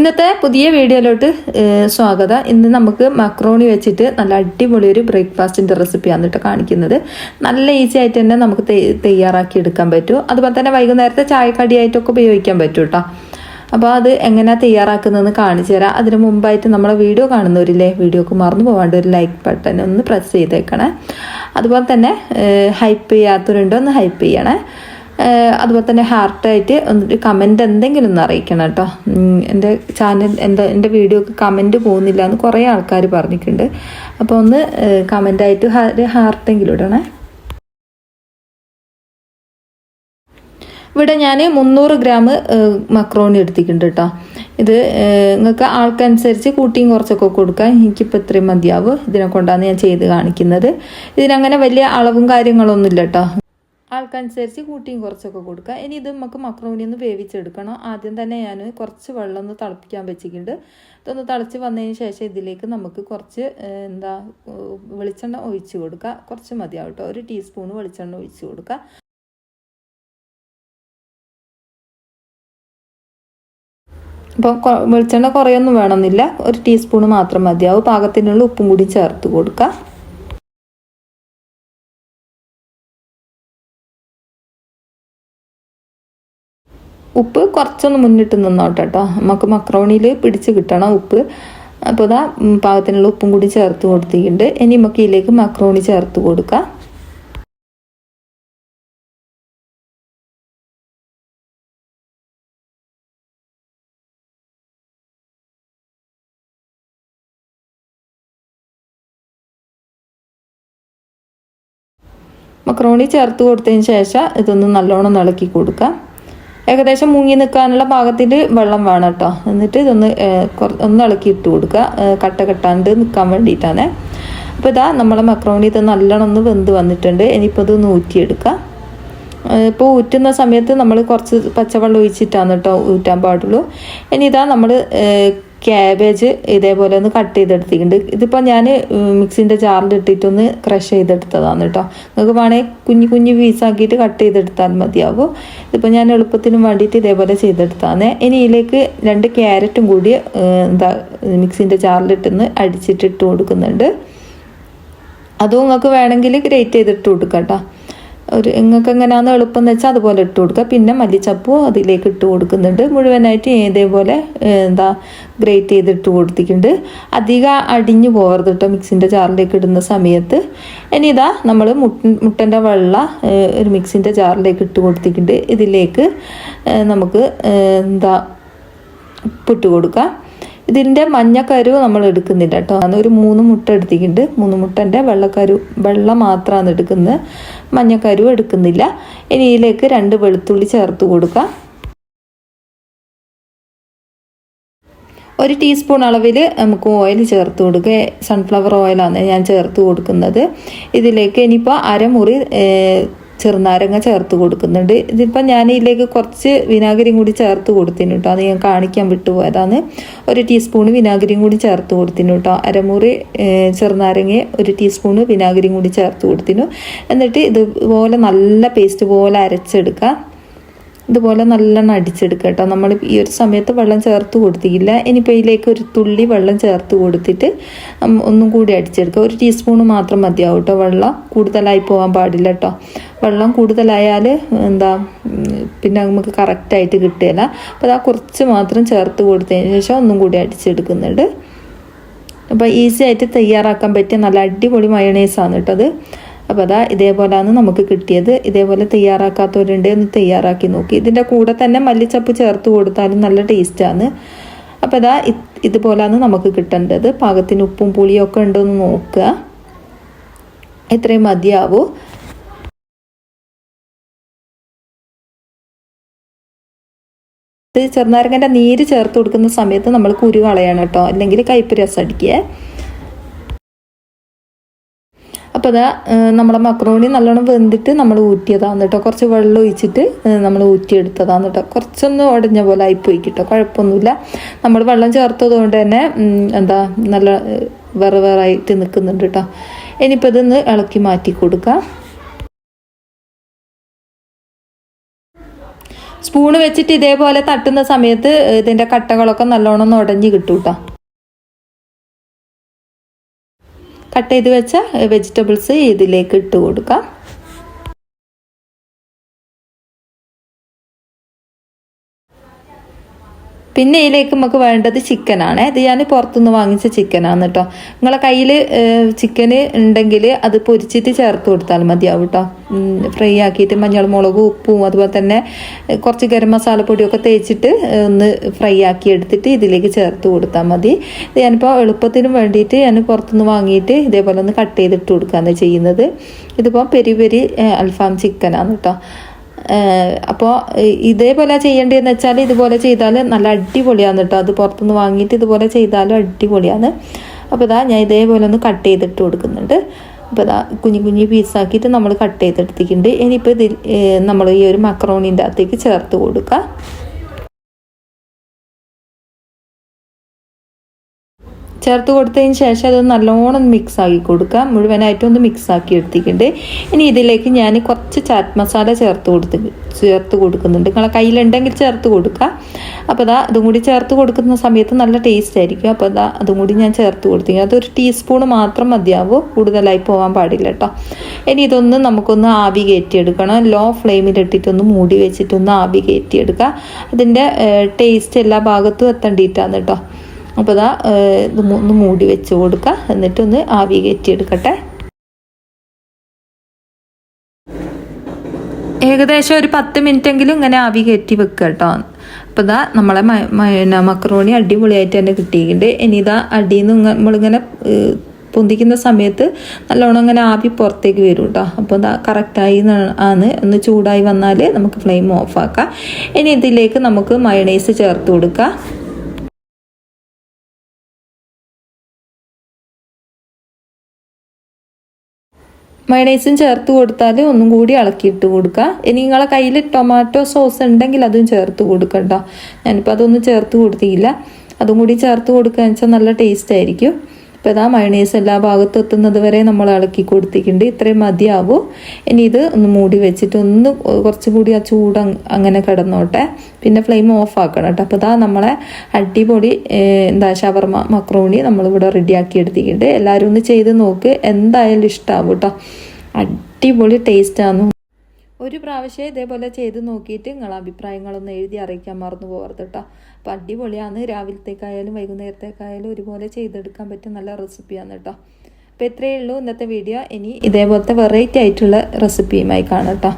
ഇന്നത്തെ പുതിയ വീഡിയോയിലോട്ട് സ്വാഗതം. ഇന്ന് നമുക്ക് മക്രോണി വെച്ചിട്ട് നല്ല അടിപൊളി ഒരു ബ്രേക്ക്ഫാസ്റ്റിന്റെ റെസിപ്പിയാണ് കേട്ടോ കാണിക്കുന്നത്. നല്ല ഈസി ആയിട്ട് തന്നെ നമുക്ക് തയ്യാറാക്കി എടുക്കാൻ പറ്റും. അതുപോലെ തന്നെ വൈകുന്നേരത്തെ ചായക്കടിയായിട്ടൊക്കെ ഉപയോഗിക്കാൻ പറ്റും കേട്ടോ അപ്പോൾ അത് എങ്ങനെയാണ് തയ്യാറാക്കുന്നതെന്ന് കാണിച്ചു തരാം. അതിന് മുമ്പായിട്ട് നമ്മളെ വീഡിയോ കാണുന്നവരില്ലേ വീഡിയോക്ക് മറന്നു പോകാണ്ട് ഒരു ലൈക്ക് ബട്ടൺ ഒന്ന് പ്രസ് ചെയ്തേക്കണേ. അതുപോലെ തന്നെ ഹൈപ്പ് ചെയ്യാത്തവരുണ്ടോ ഒന്ന് ഹൈപ്പ് ചെയ്യണേ. അതുപോലെ തന്നെ ഹാർട്ടായിട്ട് ഒരു കമന്റ് എന്തെങ്കിലും ഒന്ന് അറിയിക്കണം കേട്ടോ. എന്റെ ചാനൽ എന്റെ എന്റെ വീഡിയോക്ക് കമന്റ് പോകുന്നില്ല എന്ന് കുറേ ആൾക്കാർ പറഞ്ഞിട്ടുണ്ട്. അപ്പോൾ ഒന്ന് കമന്റായിട്ട് ഒരു ഹാർട്ടെങ്കിലും ഇടണേ. ഇവിടെ ഞാൻ മുന്നൂറ് ഗ്രാം മക്രോണി എടുത്തിട്ടുണ്ട് കേട്ടോ. ഇത് നിങ്ങൾക്ക് ആൾക്കനുസരിച്ച് കൂട്ടിയും കുറച്ചൊക്കെ കൊടുക്കാം. എനിക്കിപ്പോൾ ഇത്രയും മതിയാവും. ഇതിനെ കൊണ്ടാണ് ഞാൻ ചെയ്ത് കാണിക്കുന്നത്. ഇതിനങ്ങനെ വലിയ അളവും കാര്യങ്ങളൊന്നും ഇല്ല കേട്ടോ. ആൾക്കനുസരിച്ച് കൂട്ടിയും കുറച്ചൊക്കെ കൊടുക്കുക. ഇനി ഇത് നമുക്ക് മക്രോണി ഒന്ന് വേവിച്ചെടുക്കണം. ആദ്യം തന്നെ ഞാൻ കുറച്ച് വെള്ളം ഒന്ന് തിളപ്പിക്കാൻ വെച്ചിട്ടുണ്ട്. ഇതൊന്ന് തിളച്ച് വന്നതിന് ശേഷം ഇതിലേക്ക് നമുക്ക് കുറച്ച് എന്താ വെളിച്ചെണ്ണ ഒഴിച്ച് കൊടുക്കുക. കുറച്ച് മതിയാവും കേട്ടോ. ഒരു ടീസ്പൂൺ വെളിച്ചെണ്ണ ഒഴിച്ച് കൊടുക്കുക. ഇപ്പം വെളിച്ചെണ്ണ കുറയൊന്നും വേണമെന്നില്ല. ഒരു ടീസ്പൂൺ മാത്രം മതിയാവും. പാകത്തിനുള്ള ഉപ്പും കൂടി ചേർത്ത് കൊടുക്കുക. ഉപ്പ് കുറച്ചൊന്ന് മുന്നിട്ട് നിന്നോട്ടെ കേട്ടോ നമുക്ക് മക്രോണിയിൽ പിടിച്ച് കിട്ടണം ഉപ്പ്. അപ്പോൾ ഇതാ പാകത്തിനുള്ള ഉപ്പും കൂടി ചേർത്ത് കൊടുത്തിട്ടുണ്ട്. ഇനി നമുക്ക് ഇതിലേക്ക് മക്രോണി ചേർത്ത് കൊടുക്കാം. മക്രോണി ചേർത്ത് കൊടുത്തതിന് ശേഷം ഇതൊന്ന് നല്ലോണം ഇളക്കി കൊടുക്കാം. ഏകദേശം മുങ്ങി നിൽക്കാനുള്ള പാകത്തിൽ വെള്ളം വേണം കേട്ടോ. എന്നിട്ട് ഇതൊന്ന് ഒന്ന് ഇളക്കി ഇട്ട് കൊടുക്കുക. കട്ട കെട്ടാണ്ട് നിൽക്കാൻ വേണ്ടിയിട്ടാണ്. അപ്പോൾ ഇതാ നമ്മളെ മക്രോണി ഇത് നല്ലോണം ഒന്ന് വെന്ത് വന്നിട്ടുണ്ട്. ഇനിയിപ്പോൾ ഇത് ഊറ്റിയെടുക്കാം. ഇപ്പോൾ ഊറ്റുന്ന സമയത്ത് നമ്മൾ കുറച്ച് പച്ചവെള്ളം ഒഴിച്ചിട്ടാണ് കേട്ടോ ഊറ്റാൻ പാടുള്ളൂ. ഇനി ഇതാ നമ്മൾ ക്യാബേജ് ഇതേപോലെ ഒന്ന് കട്ട് ചെയ്തെടുത്തിട്ടുണ്ട്. ഇതിപ്പോൾ ഞാൻ മിക്സിന്റെ ജാറിലിട്ടിട്ടൊന്ന് ക്രഷ് ചെയ്തെടുത്തതാണ് കേട്ടോ നിങ്ങൾക്ക് വേണമെങ്കിൽ കുഞ്ഞു കുഞ്ഞു പീസാക്കിയിട്ട് കട്ട് ചെയ്തെടുത്താൽ മതിയാവും. ഇതിപ്പോൾ ഞാൻ എളുപ്പത്തിനും വേണ്ടിയിട്ട് ഇതേപോലെ ചെയ്തെടുത്താണ്. ഇനി ഇതിലേക്ക് രണ്ട് ക്യാരറ്റും കൂടി എന്താ മിക്സിന്റെ ജാറിലിട്ടൊന്ന് അടിച്ചിട്ടിട്ട് കൊടുക്കുന്നുണ്ട്. അതും നിങ്ങൾക്ക് വേണമെങ്കിൽ ഗ്രേറ്റ് ചെയ്തിട്ട് കൊടുക്കാം കേട്ടോ ഒരു നിങ്ങൾക്ക് എങ്ങനെയാണെന്ന് എളുപ്പം എന്ന് വെച്ചാൽ അതുപോലെ ഇട്ട് കൊടുക്കുക. പിന്നെ മല്ലിച്ചപ്പും അതിലേക്ക് ഇട്ട് കൊടുക്കുന്നുണ്ട്. മുഴുവനായിട്ട് ഇതേപോലെ എന്താ ഗ്രേറ്റ് ചെയ്തിട്ട് കൊടുത്തിട്ടുണ്ട്. അധികം അടിഞ്ഞു പോകരുത് കേട്ടോ മിക്സിന്റെ ജാറിലേക്ക് ഇടുന്ന സമയത്ത്. ഇനി ഇതാ നമ്മൾ മുട്ട മുട്ടന്റെ വെള്ള ഒരു മിക്സിന്റെ ജാറിലേക്ക് ഇട്ട് കൊടുത്തിട്ടുണ്ട്. ഇതിലേക്ക് നമുക്ക് എന്താ ഉപ്പിട്ട് കൊടുക്കാം. ഇതിന്റെ മഞ്ഞക്കരു നമ്മൾ എടുക്കുന്നില്ല കേട്ടോ. അന്ന് ഒരു മൂന്ന് മുട്ട എടുത്തിട്ടുണ്ട്. മൂന്ന് മുട്ടന്റെ വെള്ളക്കരു വെള്ള മാത്രമാണ് എടുക്കുന്നത്. മഞ്ഞക്കരു എടുക്കുന്നില്ല. ഇനി ഇതിലേക്ക് രണ്ട് വെളുത്തുള്ളി ചേർത്ത് കൊടുക്കാം. ഒരു ടീസ്പൂൺ അളവിൽ നമുക്ക് ഓയിൽ ചേർത്ത് കൊടുക്കുക. സൺഫ്ലവർ ഓയിലാണ് ഞാൻ ചേർത്ത് കൊടുക്കുന്നത്. ഇതിലേക്ക് ഇനിയിപ്പോൾ അരമുറി ചെറുനാരങ്ങ ചേർത്ത് കൊടുക്കുന്നുണ്ട്. ഇതിപ്പോൾ ഞാൻ ഇതിലേക്ക് കുറച്ച് വിനാഗിരിയും കൂടി ചേർത്ത് കൊടുത്തിന് കേട്ടോ. അത് ഞാൻ കാണിക്കാൻ വിട്ടുപോയതാണ്. ഒരു ടീസ്പൂൺ വിനാഗിരിയും കൂടി ചേർത്ത് കൊടുത്തിന് കേട്ടോ. അരമുറി ചെറുനാരങ്ങയെ ചെറുനാരങ്ങ ഒരു ടീസ്പൂൺ വിനാഗിരിയും കൂടി ചേർത്ത് കൊടുത്തിനു എന്നിട്ട് ഇതുപോലെ നല്ല പേസ്റ്റ് പോലെ അരച്ചെടുക്കാം ഇതുപോലെ നല്ലോണം അടിച്ചെടുക്കുക കേട്ടോ. നമ്മൾ ഈ ഒരു സമയത്ത് വെള്ളം ചേർത്ത് കൊടുത്തില്ല ഇനിയിപ്പോൾ ഇതിലേക്ക് ഒരു തുള്ളി വെള്ളം ചേർത്ത് കൊടുത്തിട്ട് ഒന്നും കൂടി അടിച്ചെടുക്കുക. ഒരു ടീസ്പൂൺ മാത്രം മതിയാവും കേട്ടോ. വെള്ളം കൂടുതലായി പോകാൻ പാടില്ല കേട്ടോ. വെള്ളം കൂടുതലായാൽ എന്താ പിന്നെ നമുക്ക് കറക്റ്റായിട്ട് കിട്ടുകയില്ല. അപ്പോൾ ആ കുറച്ച് മാത്രം ചേർത്ത് കൊടുത്തതിന് ശേഷം ഒന്നും കൂടി അടിച്ചെടുക്കുന്നുണ്ട്. അപ്പോൾ ഈസി ആയിട്ട് തയ്യാറാക്കാൻ പറ്റിയ നല്ല അടിപൊളി മയണൈസാണ് കേട്ടോ അത്. അപ്പോൾ അതാ ഇതേപോലെയാണ് നമുക്ക് കിട്ടിയത്. ഇതേപോലെ തയ്യാറാക്കാത്തവരുണ്ട് എന്ന് തയ്യാറാക്കി നോക്കി. ഇതിന്റെ കൂടെ തന്നെ മല്ലിച്ചപ്പ് ചേർത്ത് കൊടുത്താലും നല്ല ടേസ്റ്റാണ് അപ്പോൾ അതാ ഇത് ഇതുപോലെയാണ് നമുക്ക് കിട്ടേണ്ടത്. പാകത്തിന് ഉപ്പും പുളിയും ഒക്കെ ഉണ്ടോ എന്ന് നോക്കുക. ഇത്രയും മതിയാവൂ. ചെറുനാരങ്ങന്റെ നീര് ചേർത്ത് കൊടുക്കുന്ന സമയത്ത് നമ്മൾ കുരു കളയണം കേട്ടോ. അല്ലെങ്കിൽ കയ്പ്പ് രസം അടിക്കുക. അപ്പോൾ അതാ നമ്മുടെ മക്രോണി നല്ലോണം വെന്തിട്ട് നമ്മൾ ഊറ്റിയതാണ് കേട്ടോ. കുറച്ച് വെള്ളം ഒഴിച്ചിട്ട് നമ്മൾ ഊറ്റിയെടുത്തതാണ് കേട്ടോ. കുറച്ചൊന്ന് ഉടഞ്ഞ പോലെ ആയിപ്പോയി കേട്ടോ കുഴപ്പമൊന്നുമില്ല. നമ്മൾ വെള്ളം ചേർത്തത് കൊണ്ട് തന്നെ എന്താ നല്ല വേറെ വേറെ ആയിട്ട് നിൽക്കുന്നുണ്ട് കേട്ടോ. ഇനിയിപ്പോൾ ഇതൊന്ന് ഇളക്കി മാറ്റി കൊടുക്കാം. സ്പൂണ് വെച്ചിട്ട് ഇതേപോലെ തട്ടുന്ന സമയത്ത് ഇതിന്റെ കട്ടകളൊക്കെ നല്ലോണം ഉടഞ്ഞ് കിട്ടും കേട്ടോ കട്ട് ചെയ്ത് വെച്ച വെജിറ്റബിൾസ് ഇതിലേക്ക് ഇട്ട് കൊടുക്കാം. പിന്നെ ഇതിലേക്ക് നമുക്ക് വേണ്ടത് ചിക്കനാണ്. ഇത് ഞാൻ പുറത്തുനിന്ന് വാങ്ങിച്ച ചിക്കനാണ് കേട്ടോ നിങ്ങളെ കയ്യിൽ ചിക്കന് ഉണ്ടെങ്കിൽ അത് പൊരിച്ചിട്ട് ചേർത്ത് കൊടുത്താൽ മതിയാവും കേട്ടോ ഫ്രൈ ആക്കിയിട്ട് മഞ്ഞൾ മുളകും ഉപ്പും അതുപോലെ തന്നെ കുറച്ച് ഗരം മസാലപ്പൊടിയൊക്കെ തേച്ചിട്ട് ഒന്ന് ഫ്രൈ ആക്കി എടുത്തിട്ട് ഇതിലേക്ക് ചേർത്ത് കൊടുത്താൽ മതി. ഇത് ഞാനിപ്പോൾ എളുപ്പത്തിനും വേണ്ടിയിട്ട് ഞാൻ പുറത്തുനിന്ന് വാങ്ങിയിട്ട് ഇതേപോലെ ഒന്ന് കട്ട് ചെയ്തിട്ട് കൊടുക്കുകയാണ് ചെയ്യുന്നത്. ഇതിപ്പോൾ പെരി പെരി അൽഫാം ചിക്കനാണ് കേട്ടോ അപ്പോൾ ഇതേപോലെ ചെയ്യേണ്ടതെന്ന് വെച്ചാൽ ഇതുപോലെ ചെയ്താൽ നല്ല അടിപൊളിയാണ് കേട്ടോ. അത് പുറത്തുനിന്ന് വാങ്ങിയിട്ട് ഇതുപോലെ ചെയ്താലും അടിപൊളിയാണ്. അപ്പോൾ ഇതാ ഞാൻ ഇതേപോലെ ഒന്ന് കട്ട് ചെയ്തിട്ട് കൊടുക്കുന്നുണ്ട്. അപ്പോൾ ഇതാ കുഞ്ഞു കുഞ്ഞു പീസാക്കിയിട്ട് നമ്മൾ കട്ട് ചെയ്തെടുത്തിട്ടുണ്ട്. ഇനിയിപ്പോൾ ഇതിൽ നമ്മൾ ഈ ഒരു മക്രോണിന്റെ അകത്തേക്ക് ചേർത്ത് കൊടുക്കുക ചേർത്ത് കൊടുത്തതിന് ശേഷം അത് നല്ലോണം മിക്സ് ആക്കി കൊടുക്കുക. മുഴുവനായിട്ടും ഒന്ന് മിക്സ് ആക്കി എടുത്തിട്ടുണ്ട്. ഇനി ഇതിലേക്ക് ഞാൻ കുറച്ച് ചാറ്റ് മസാല ചേർത്ത് കൊടുത്ത് ചേർത്ത് കൊടുക്കുന്നുണ്ട്. നിങ്ങളെ കയ്യിലുണ്ടെങ്കിൽ ചേർത്ത് കൊടുക്കുക. അപ്പോൾ അതാ അതും കൂടി ചേർത്ത് കൊടുക്കുന്ന സമയത്ത് നല്ല ടേസ്റ്റ് ആയിരിക്കും. അപ്പോൾ അതാ അതും കൂടി ഞാൻ ചേർത്ത് കൊടുത്തിരിക്കും അതൊരു ടീസ്പൂൺ മാത്രം മതിയാവും. കൂടുതലായി പോകാൻ പാടില്ല കേട്ടോ. ഇനി ഇതൊന്ന് നമുക്കൊന്ന് ആവി കയറ്റിയെടുക്കണം. ലോ ഫ്ലെയിമിലിട്ടിട്ടൊന്ന് മൂടി വെച്ചിട്ടൊന്ന് ആവി കയറ്റിയെടുക്കുക. അതിന്റെ ടേസ്റ്റ് എല്ലാ ഭാഗത്തും എത്തേണ്ടിയിട്ടാണ് കേട്ടോ. അപ്പോൾ ഇതാ ഇത് ഒന്ന് മൂടി വെച്ച് കൊടുക്കുക എന്നിട്ടൊന്ന് ആവി കയറ്റിയെടുക്കട്ടെ. ഏകദേശം ഒരു പത്ത് മിനിറ്റെങ്കിലും ഇങ്ങനെ ആവി കയറ്റി വെക്കുക കേട്ടോ. അപ്പോൾ ഇതാ നമ്മളെ മക്രോണി അടിപൊളിയായിട്ട് തന്നെ കിട്ടിയിട്ടുണ്ട്. ഇനി ഇതാ അടിയിൽ നിന്ന് നമ്മളിങ്ങനെ പൊന്തിക്കുന്ന സമയത്ത് നല്ലോണം ഇങ്ങനെ ആവി പുറത്തേക്ക് വരും കേട്ടോ. അപ്പോൾ ഇതാ കറക്റ്റായി ആണ്. ഒന്ന് ചൂടായി വന്നാൽ നമുക്ക് ഫ്ലെയിം ഓഫാക്കാം ഇനി ഇതിലേക്ക് നമുക്ക് മയണൈസ് ചേർത്ത് കൊടുക്കാം. മയണൈസും ചേർത്ത് കൊടുത്താൽ ഒന്നും കൂടി ഇളക്കിയിട്ട് കൊടുക്കുക ഇനി നിങ്ങളെ കയ്യിൽ ടൊമാറ്റോ സോസ് ഉണ്ടെങ്കിൽ അതും ചേർത്ത് കൊടുക്കണ്ട ഞാനിപ്പോൾ അതൊന്നും ചേർത്ത് കൊടുത്തില്ല. അതും കൂടി ചേർത്ത് കൊടുക്കുക വെച്ചാൽ നല്ല ടേസ്റ്റ് ആയിരിക്കും. ഇപ്പോൾ ഇതാ മയണീസ് എല്ലാ ഭാഗത്തും എത്തുന്നത് വരെ നമ്മൾ ഇളക്കി കൊടുത്തിട്ടുണ്ട്. ഇത്രയും മതിയാവും. ഇനി ഇത് ഒന്ന് മൂടി വെച്ചിട്ട് ഒന്ന് കുറച്ചും കൂടി ആ ചൂട് അങ്ങനെ കിടന്നോട്ടെ. പിന്നെ ഫ്ലെയിം ഓഫ് ആക്കണം കേട്ടോ. അപ്പോൾ ഇതാ നമ്മളെ അടിപൊളി എന്താ ഷവർമ മക്രോണി നമ്മളിവിടെ റെഡിയാക്കി എടുത്തിട്ടുണ്ട്. എല്ലാവരും ഒന്ന് ചെയ്ത് നോക്ക്. എന്തായാലും ഇഷ്ടമാവും കേട്ടോ. അടിപൊളി ടേസ്റ്റാണ് ഒരു പ്രാവശ്യം ഇതേപോലെ ചെയ്ത് നോക്കിയിട്ട് നിങ്ങൾ അഭിപ്രായങ്ങളൊന്ന് എഴുതി അറിയിക്കാൻ മറന്നു പോകരുത് കേട്ടോ അപ്പോൾ അടിപൊളിയാണ്. രാവിലത്തേക്കായാലും വൈകുന്നേരത്തേക്കായാലും ഒരുപോലെ ചെയ്തെടുക്കാൻ പറ്റിയ നല്ല റെസിപ്പിയാണ് കേട്ടോ അപ്പോൾ ഇത്രയേ ഉള്ളൂ ഇന്നത്തെ വീഡിയോ. ഇനി ഇതേപോലത്തെ വെറൈറ്റി ആയിട്ടുള്ള റെസിപ്പിയുമായി കാണാം കേട്ടോ